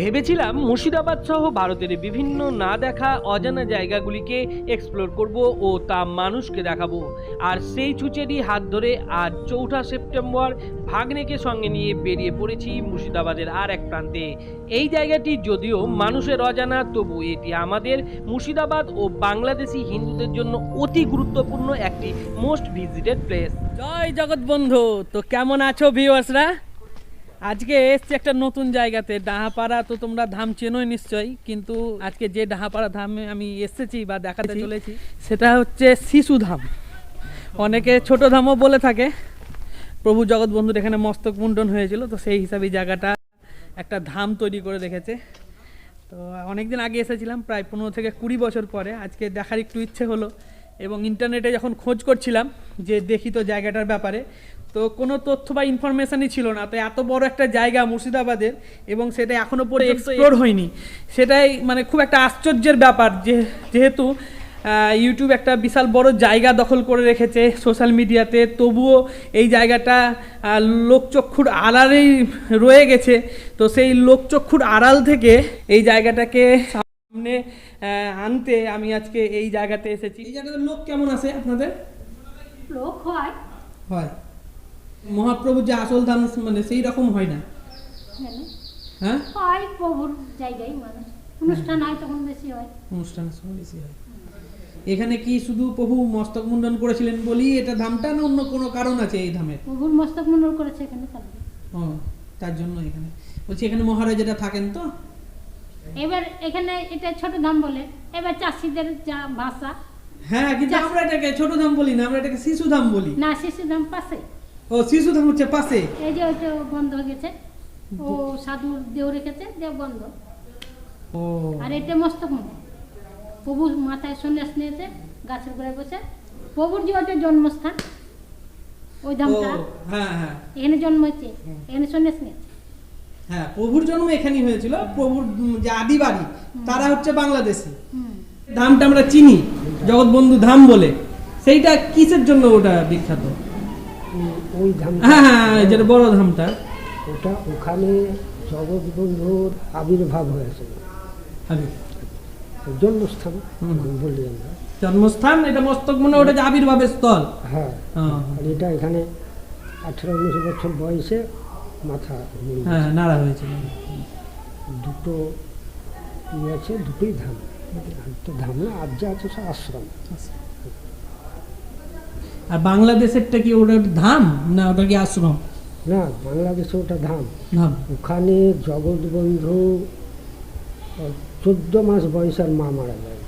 ভেবেছিলাম মুর্শিদাবাদ সহ ভারতের বিভিন্ন না দেখা অজানা জায়গাগুলিকে এক্সপ্লোর করব ও তা মানুষকে দেখাবো। আর সেই ছুচেরই হাত ধরে আজ চৌঠা সেপ্টেম্বর ভাগ্নেকে সঙ্গে নিয়ে বেরিয়ে পড়েছি মুর্শিদাবাদের আর এক প্রান্তে। এই জায়গাটি যদিও মানুষের অজানা, তবু এটি আমাদের মুর্শিদাবাদ ও বাংলাদেশি হিন্দুদের জন্য অতি গুরুত্বপূর্ণ একটি মোস্ট ভিজিটেড প্লেস জয় জগৎ বন্ধু তো কেমন আছো ভিউয়ার্সরা আজকে এসছি একটা নতুন জায়গাতে। ডাহাপাড়া তো তোমরা ধাম চেনোই নিশ্চয়ই কিন্তু আজকে যে ডাহাপাড়া ধামে আমি এসেছি বা দেখাতে চলেছি সেটা হচ্ছে শিশু ধাম। অনেকে ছোট ধামও বলে থাকে। প্রভু জগৎ বন্ধুর এখানে মস্তক মুন্ডন হয়েছিল তো সেই হিসাবে জায়গাটা একটা ধাম তৈরি করে রেখেছে। তো অনেকদিন আগে এসেছিলাম প্রায় পনেরো থেকে কুড়ি বছর পরে। আজকে দেখার একটু ইচ্ছে হলো এবং ইন্টারনেটে যখন খোঁজ করছিলাম যে দেখি তো জায়গাটার ব্যাপারে তো কোনো তথ্য বা ইনফরমেশনই ছিল না। তো এত বড় একটা জায়গা মুর্শিদাবাদের এবং সেটা এখনও পরে এক্সপ্লোর হয়নি। সেটাই মানে খুব একটা আশ্চর্যের ব্যাপার যে যেহেতু ইউটিউব একটা বিশাল বড় জায়গা দখল করে রেখেছে সোশ্যাল মিডিয়াতে তবুও এই জায়গাটা লোকচক্ষুর আড়ালেই রয়ে গেছে। তো সেই লোকচক্ষুর আড়াল থেকে এই জায়গাটাকে সামনে আনতে আমি আজকে এই জায়গাতে এসেছি। এই জায়গাতে লোক কেমন আছে আপনাদের? লোক হয়। হয়। মহাপ্রভু যে আসল ধাম মানে সেই রকম হয় না। হ্যাঁ হয়? প্রভুর জায়গায় মানুষ অনুষ্ঠান হয় তখন বেশি হয়। অনুষ্ঠানের সময় বেশি হয়। এখানে কি শুধু প্রভু মস্তক মুন্ডন করেছিলেন বলি এটা ধামটা না অন্য কোনো কারণ আছে এই ধামের প্রভুর মস্তক মন্ডল করেছে এখানে ও তার জন্য এখানে। বলছি এখানে মহারাজারা থাকেন তো? এবার এখানে এটা ছোট ধাম বলে। এবার চাষিদের যা ভাষা। হ্যাঁ কিন্তু আমরা এটাকে ছোট ধাম বলি না আমরা এটাকে শিশু ধাম বলি। না শিশু ধাম পাশে ও শিশু ধাম হচ্ছে পাশে। এই যে ওইটা বন্ধ হয়ে গেছে। ও সাধুর দেহ রেখেছে দেহ বন্ধ। ও। আর এটা মস্তক প্রভু মাথায় সন্ন্যাস নিয়েছে গাছের গোড়ায় বসে। প্রভুর যে ওইটা জন্মস্থান ওই ধামটা হ্যাঁ হ্যাঁ। এখানে জন্ম হয়েছে এখানে সন্ন্যাস নিয়েছে। হ্যাঁ প্রভুর জন্ম এখানেই হয়েছিল। প্রভুর যে আদি বাড়ি তারা হচ্ছে বাংলাদেশি। ধামটা আমরা চিনি জগৎবন্ধু ধাম বলে। সেইটা কিসের জন্য ওটা বিখ্যাত? ওই ধাম হ্যাঁ হ্যাঁ এই যেটা বড় ধামটা। ওটা ওখানে জগৎবন্ধুর আবির্ভাব হয়েছিল। জন্মস্থান হুম। বলি আমরা। জন্মস্থান এটা মস্তক মনে ওটা যে আবির্ভাবের স্থল। হ্যাঁ হ্যাঁ, আর এটা এখানে আঠেরো উনিশ বছর বয়সে মাথা হ্যাঁ নাড়া হয়েছিল দুটো ইয়ে আছে দুটোই ধাম। তো ধাম না আর যা আছে সব আশ্রম। আর বাংলাদেশেরটা কি ওটা ধাম না ওটা কি আশ্রম? না বাংলাদেশে ওটা ধাম। ধাম। ওখানে জগৎবন্ধু চোদ্দ মাস বয়সের মা মারা যায়।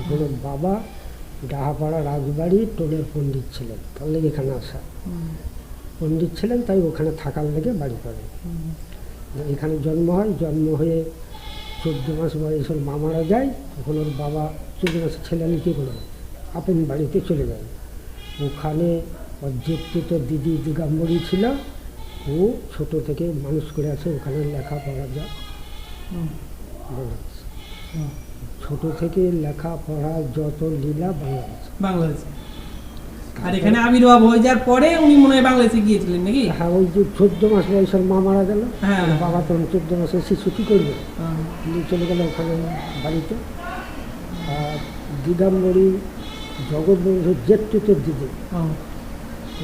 ওখানে বাবা ডাহাপাড়া রাজবাড়ি টোলের পণ্ডিত ছিলেন তার লেগে এখানে আসা। পণ্ডিত ছিলেন তাই ওখানে থাকার লেগে বাড়ি করে এখানে জন্ম হয় জন্ম হয়ে চোদ্দ মাস বয়সের মা মারা যায় তখন ওর বাবা চোদ্দ মাসের ছেলে লিখে করে আপন বাড়িতে চলে যায়। ওখানে জেঠিত দিদি দিগাম্বরী ছিল। ও ছোট থেকে মানুষ করে আছে ওখানে লেখাপড়া যা বাংলাদেশ ছোট থেকে লেখাপড়া যত লীলা বাংলাদেশ। বাংলাদেশে। আর এখানে আবির্ভাব হয়ে যাওয়ার পরে উনি মনে হয় বাংলাদেশে গিয়েছিলেন নাকি? হ্যাঁ ওই যে চোদ্দ মাস বয়সের মা মারা গেল। হ্যাঁ। ওর বাবা তখন চোদ্দ শিশু কী করবে? হ্যাঁ, নিয়ে চলে গেল ওখানে বাড়িতে। আর দিগাম্বরী জগৎবন্ধুর জেঠিত দিদি। হ্যাঁ,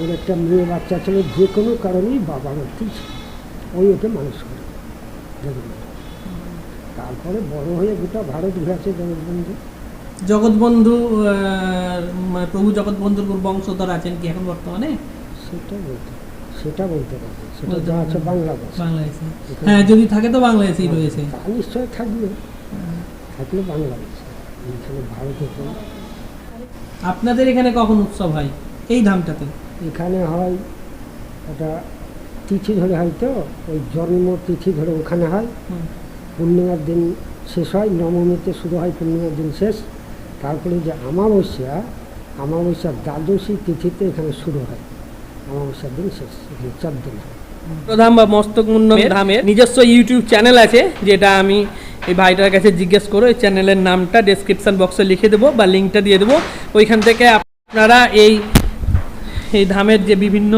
ওর একটা মেয়ে বাচ্চা ছিল যে কোনো কারণেই বাবা মূর্তি ছিল। ওই ওকে মানুষ করে। জগৎবন্ধু। তারপরে বড় হয়ে গোটা ভারত ঘুরেছে জগৎবন্ধু। জগৎবন্ধু মানে প্রভু জগৎবন্ধুর বংশধর আছেন কি এখন বর্তমানে? সেটা বলতে সেটা বলতে পারবে। সেটা যা আছে। বাংলাদেশ। বাংলাদেশে। হ্যাঁ যদি থাকে তো বাংলাদেশেই রয়েছে। তা নিশ্চয় থাকবে। থাকলে বাংলাদেশ। এখানে আপনাদের এখানে কখন উৎসব হয়? এই ধামটাতে। এখানে হয় ওটা তিথি ধরে হয় তো ওই জন্ম তিথি ধরে ওখানে হয়। পূর্ণিমার দিন শেষ হয় নবমীতে শুরু হয় পূর্ণিমার দিন শেষ। তারপরে যে অমাবস্যা অমাবস্যার দ্বাদশী তিথিতে এখানে শুরু হয়। অমাবস্যার দিন শেষ এখানে চার দিন হয় প্রধান বা মস্তক মুন্ডন ধামের নিজস্ব ইউটিউব চ্যানেল আছে যেটা আমি এই ভাইটার কাছে জিজ্ঞেস করো, এই চ্যানেলের নামটা ডেসক্রিপশন বক্সে লিখে দেবো বা লিঙ্কটা দিয়ে দেবো। ওইখান থেকে আপনারা এই এই ধামের যে বিভিন্ন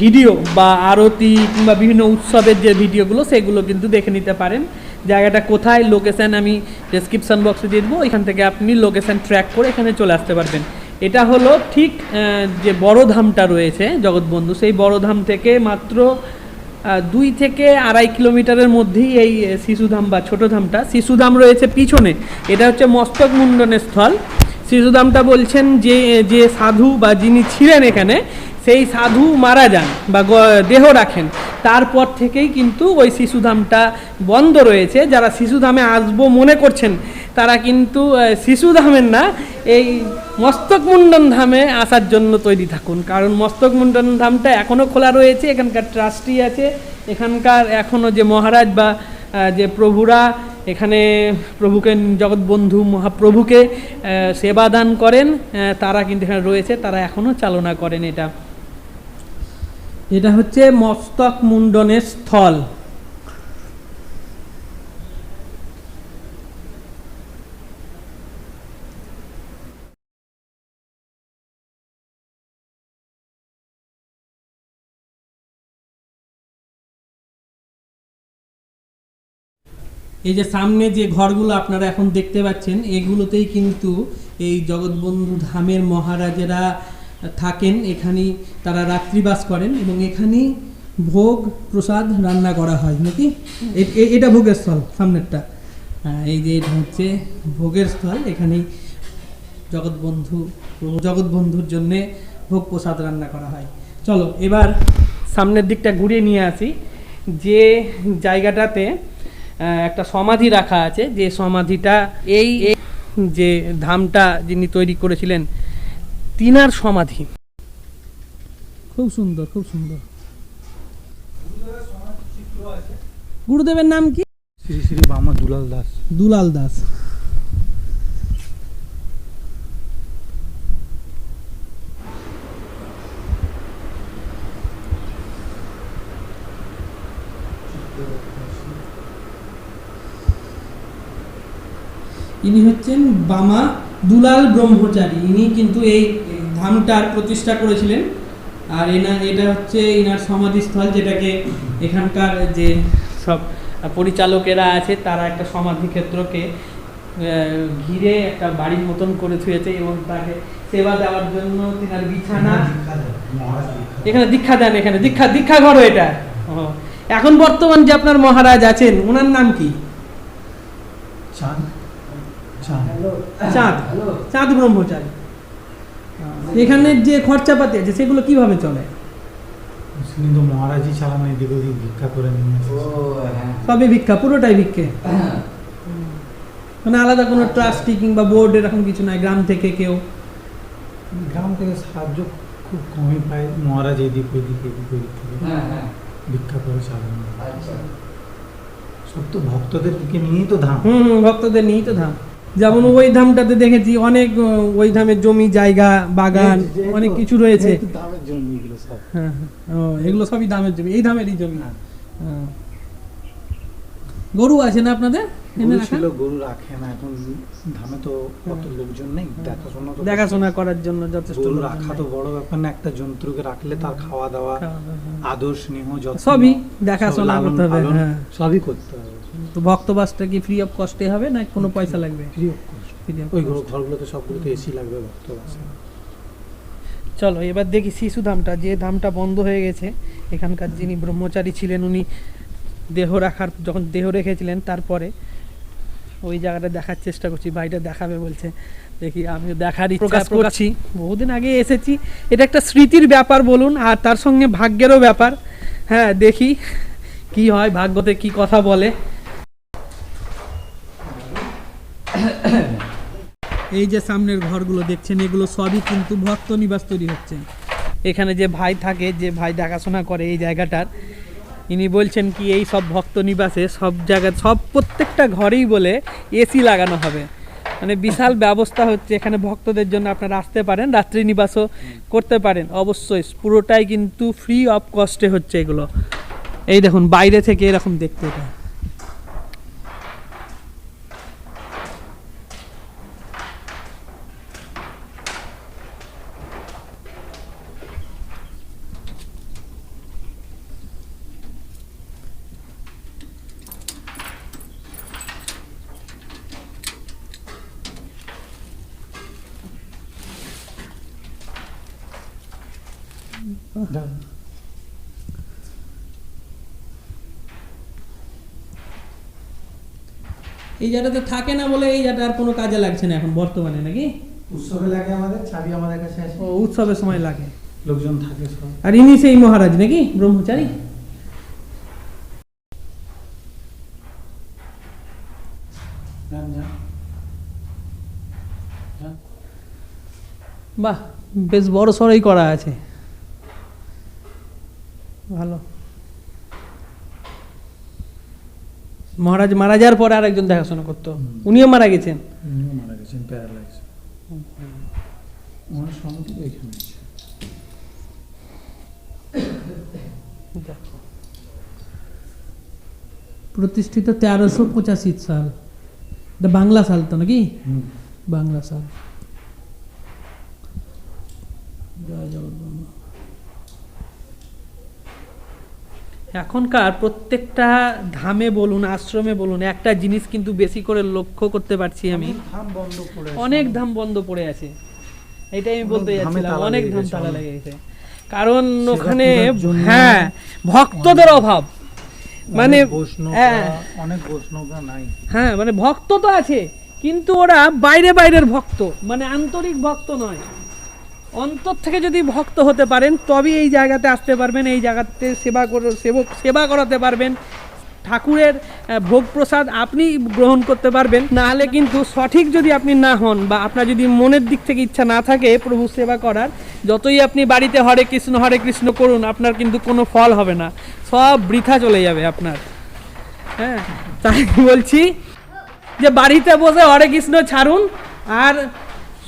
ভিডিও বা আরতি কিংবা বিভিন্ন উৎসবের যে ভিডিওগুলো সেগুলো কিন্তু দেখে নিতে পারেন। জায়গাটা কোথায় লোকেশান আমি ডেসক্রিপশন বক্সে দিয়ে দেবো। এখান থেকে আপনি লোকেশান ট্র্যাক করে এখানে চলে আসতে পারবেন। এটা হলো ঠিক যে বড় ধামটা রয়েছে জগৎবন্ধু, সেই বড় ধাম থেকে মাত্র দুই থেকে আড়াই কিলোমিটারের মধ্যেই এই শিশুধাম বা ছোট ধামটা। শিশুধাম রয়েছে পিছনে। এটা হচ্ছে মস্তক মুন্ডনের স্থল। শিশুধামটা বলছেন যে যে সাধু বা যিনি ছিলেন এখানে, সেই সাধু মারা যান বা দেহ রাখেন। তারপর থেকেই কিন্তু ওই শিশুধামটা বন্ধ রয়েছে। যারা শিশুধামে আসব মনে করছেন তারা কিন্তু শিশু ধামের না, এই মস্তক মুন্ডন ধামে আসার জন্য তৈরি থাকুন। কারণ মস্তক মুন্ডন ধামটা এখনও খোলা রয়েছে, এখানকার ট্রাস্টি আছে, এখানকার এখনও যে মহারাজ বা যে প্রভুরা, এখানে প্রভুকে, জগৎবন্ধু মহাপ্রভুকে সেবা দান করেন তারা কিন্তু এখানে রয়েছে, তারা এখনও চালনা করেন এটা। এটা হচ্ছে মস্তক মুন্ডনের স্থল। এই যে সামনে যে ঘরগুলো আপনারা এখন দেখতে পাচ্ছেন এগুলোতেই কিন্তু এই জগৎবন্ধু ধামের মহারাজেরা থাকেন। এখানেই তারা রাত্রিবাস করেন এবং এখানেই ভোগ প্রসাদ রান্না করা হয় নাকি? এটা ভোগের স্থল সামনেরটা। হ্যাঁ, এই যে এটা হচ্ছে ভোগের স্থল। এখানেই জগৎবন্ধু জগৎবন্ধুর জন্যে ভোগ প্রসাদ রান্না করা হয়। চলো এবার সামনের দিকটা ঘুরিয়ে নিয়ে আসি। যে জায়গাটাতে একটা সমাধি রাখা আছে। যে সমাধিটা এই যে ধামটা যিনি তৈরি করেছিলেন তিনার সমাধি। খুব সুন্দর খুব সুন্দর। গুরুদেবের নাম কি? শ্রী শ্রী বামা দুলাল দাস। দুলাল দাস। ইনি হচ্ছেন বামা দুলাল ব্রহ্মচারী। ইনি কিন্তু এই ধামটার প্রতিষ্ঠা করেছিলেন। আর এনা, এটা হচ্ছে ইনার সমাধিস্থল যেটাকে এখানকার যে সব পরিচালকেরা আছে, তারা একটা সমাধি ক্ষেত্রকে ঘিরে একটা বাড়ির মতন করে থুয়েছে এবং তাকে সেবা দেওয়ার জন্য তিনার বিছানা এখানে দীক্ষা দেন, এখানে দীক্ষা দীক্ষা ঘর এটা। এখন বর্তমান যে আপনার মহারাজ আছেন, ওনার নাম কি? চাঁদ। চাঁদ। ব্রহ্মচারী। এখানে যে খরচাপাতি আছে সেগুলো কীভাবে চলে? মুসলিম তো মহারাজই চালানো এদিক ওদিক ভিক্ষা করে নিয়ে এসেছে। সবই ভিক্ষা পুরোটাই ভিক্ষে। মানে আলাদা কোনো ট্রাস্টি কিংবা বোর্ড এরকম কিছু নাই গ্রাম থেকে কেউ? গ্রাম থেকে সাহায্য খুব কমই পায় মহারাজ এদিক ওদিক এদিক ওদিক থেকে ভিক্ষা করে চালানো সব তো ভক্তদের দিকে নিয়েই তো ধাম। হুম হুম, ভক্তদের নিয়েই তো ধাম। যেমন ওই ধামটাতে দেখেছি অনেক ওই ধামের জমি জায়গা বাগান অনেক কিছু রয়েছে। এগুলো হ্যাঁ হ্যাঁ। এগুলো সবই দামের জমি এই দামেরই জমি। হ্যাঁ। গরু আছে না আপনাদের? গরু ছিল গরু রাখে না এখন ধামে তো কত লোকজন নেই দেখাশোনা দেখাশোনা করার জন্য যথেষ্ট গরু রাখা তো বড় ব্যাপার না একটা জন্তুকে রাখলে তার খাওয়া দাওয়া খাওয়া দাওয়া। আদর স্নেহ যত্ন সবই দেখাশোনা করতে হবে সবই করতে হবে। তো ভক্তবাসটা কি ফ্রি অফ কস্টে হবে না কোনো পয়সা লাগবে? Free of cost। ওই ঘরগুলোতে সবগুলোতে এসি লাগবে ভক্ত চলো এবার দেখি শিশু ধামটা। যে ধামটা বন্ধ হয়ে গেছে এখানকার যিনি ব্রহ্মচারী ছিলেন উনি দেহ রাখার যখন দেহ রেখেছিলেন তারপরে ওই জায়গাটা দেখার চেষ্টা করছি বাড়িটা দেখাবে বলছে। দেখি আমি দেখার প্রকাশ। করছি। বহুদিন আগে এসেছি। এটা একটা স্মৃতির ব্যাপার বলুন আর তার সঙ্গে ভাগ্যেরও ব্যাপার। হ্যাঁ দেখি কি হয় ভাগ্যতে কি কথা বলে। এই যে সামনের ঘরগুলো দেখছেন, এগুলো সবই কিন্তু ভক্ত নিবাস তৈরি হচ্ছে। এখানে যে ভাই থাকে, যে ভাই দেখাশোনা করে এই জায়গাটার, ইনি বলছেন কি, এই সব ভক্ত নিবাসে সব জায়গায় সব প্রত্যেকটা ঘরেই বলে এসি লাগানো হবে। মানে বিশাল ব্যবস্থা হচ্ছে, এখানে ভক্তদের জন্য আপনারা আসতে পারেন, রাত্রি নিবাসও করতে পারেন। অবশ্যই, পুরোটাই কিন্তু ফ্রি অফ কস্টে হচ্ছে এগুলো। এই দেখুন, বাইরে থেকে এরকম দেখতে এটা এই জায়গাটাতে থাকে না বলে এই জায়গাটা আর কোনো কাজে লাগছে না এখন বর্তমানে নাকি? উৎসবে লাগে আমাদের চাবি আমাদের কাছে আছে ও উৎসবের সময় লাগে। লোকজন থাকে সব। আর ইনি সেই মহারাজ নাকি? ব্রহ্মচারী। বাহ বেশ বড় সড়ই করা আছে। ভালো। মহারাজ মারা যাওয়ার পরে আরেকজন দেখাশোনা করতো। উনিও মারা গেছেন। উনিও মারা গেছেন প্যারালাইজ ওনার সমাধি এখানে প্রতিষ্ঠিত তেরোশো পঁচাশি সাল। এটা বাংলা সাল তো নাকি? বাংলা সাল। জয় জগন্নাথ। এখনকার প্রত্যেকটা ধামে বলুন আশ্রমে বলুন একটা জিনিস কিন্তু বেশি করে লক্ষ্য করতে পারছি আমি। অনেক ধাম বন্ধ পড়ে আছে। এটাই আমি বলতে যাচ্ছিলাম অনেক ধাম তালা লেগে গেছে। কারণ ওখানে হ্যাঁ ভক্তদের অভাব। মানে অনেক হ্যাঁ। অনেক বৈষ্ণবরা নাই। হ্যাঁ মানে ভক্ত তো আছে কিন্তু ওরা বাইরে বাইরের ভক্ত। মানে আন্তরিক ভক্ত নয়। অন্তর থেকে যদি ভক্ত হতে পারেন, তবেই এই জায়গাতে আসতে পারবেন, এই জায়গাতে সেবা সেবক সেবা করাতে পারবেন। ঠাকুরের ভোগ প্রসাদ আপনি গ্রহণ করতে পারবেন। না হলে কিন্তু সঠিক যদি আপনি না হন বা আপনার যদি মনের দিক থেকে ইচ্ছা না থাকে প্রভু সেবা করার, যতই আপনি বাড়িতে হরে কৃষ্ণ হরে কৃষ্ণ করুন, আপনার কিন্তু কোনো ফল হবে না। সব বৃথা চলে যাবে আপনার। হ্যাঁ তাই বলছি যে বাড়িতে বসে হরে কৃষ্ণ ছাড়ুন, আর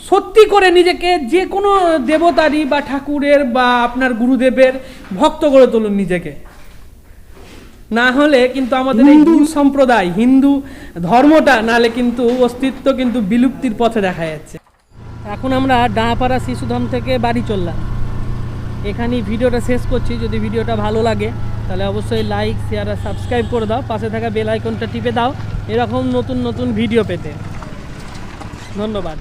সত্যি করে নিজেকে যে কোনো দেবতারই বা ঠাকুরের বা আপনার গুরুদেবের ভক্ত করে তুলুন নিজেকে। না হলে কিন্তু আমাদের এই হিন্দু সম্প্রদায় হিন্দু ধর্মটা নাহলে কিন্তু অস্তিত্ব কিন্তু বিলুপ্তির পথে দেখা যাচ্ছে। এখন আমরা ডাঁপাড়া শিশুধাম থেকে বাড়ি চললাম। এখানেই ভিডিওটা শেষ করছি। যদি ভিডিওটা ভালো লাগে তাহলে অবশ্যই লাইক শেয়ার আর সাবস্ক্রাইব করে দাও। পাশে থাকা বেল আইকনটা টিপে দাও। এরকম নতুন নতুন ভিডিও পেতে। ধন্যবাদ।